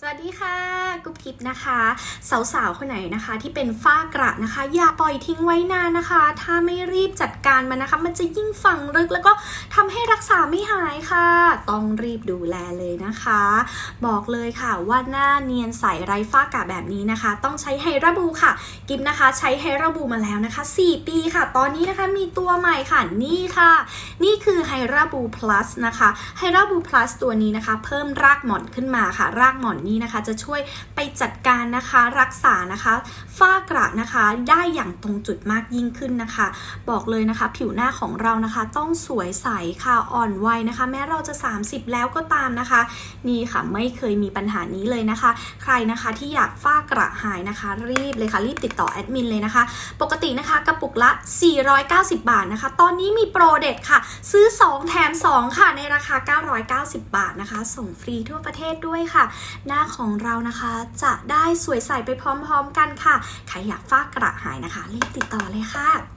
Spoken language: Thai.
สวัสดีค่ะกุ๊บกิ๊บนะคะ สาวๆคนไหนนะคะ ที่เป็นฝ้ากระนะคะ อย่าปล่อยทิ้งไว้นานนะคะ ถ้าไม่รีบจัดการมันนะคะ มันจะยิ่งฝังลึกแล้วก็ทำให้รักษาไม่หายค่ะ ต้องรีบดูแลเลยนะคะ บอกเลยค่ะว่าหน้าเนียนใสไร้ฝ้ากระแบบนี้นะคะ ต้องใช้ไฮราบูค่ะ กิฟนะคะ ใช้ไฮราบูมาแล้วนะคะ 4 ปีค่ะ ตอนนี้นะคะมีตัวใหม่ค่ะนี่ค่ะ นี่คือไฮราบู plus นะคะไฮราบู plus ตัวนี้นะคะ เพิ่มรากหมอนขึ้นมาค่ะ รากหมอนนี้นะคะ จะช่วยไปจัดการนะคะรักษานะคะฝ้ากระนะคะได้อย่างตรงจุดมากยิ่งขึ้นนะคะ บอกเลยนะคะ ผิวหน้าของเรานะคะ ต้องสวยใสค่ะอ่อนวัยนะคะ แม้เราจะ 30 แล้วก็ตามนะคะ นี่ค่ะไม่เคยมีปัญหานี้เลยนะคะ ใครนะคะที่อยากฝ้ากระหายนะคะ รีบเลยค่ะ รีบติดต่อแอดมินเลยนะคะ ปกตินะคะกระปุกละ 490 บาทนะคะ ตอนนี้มีโปรเด็ดค่ะ ซื้อ 2 แถม 2 ค่ะในราคา 990 บาทนะคะ ส่งฟรีทั่วประเทศด้วยค่ะหน้าของเรานะคะ จะได้สวยใสไปพร้อมๆกันค่ะ ใครอยากฝ้ากระหายนะคะรีบติดต่อเลยค่ะ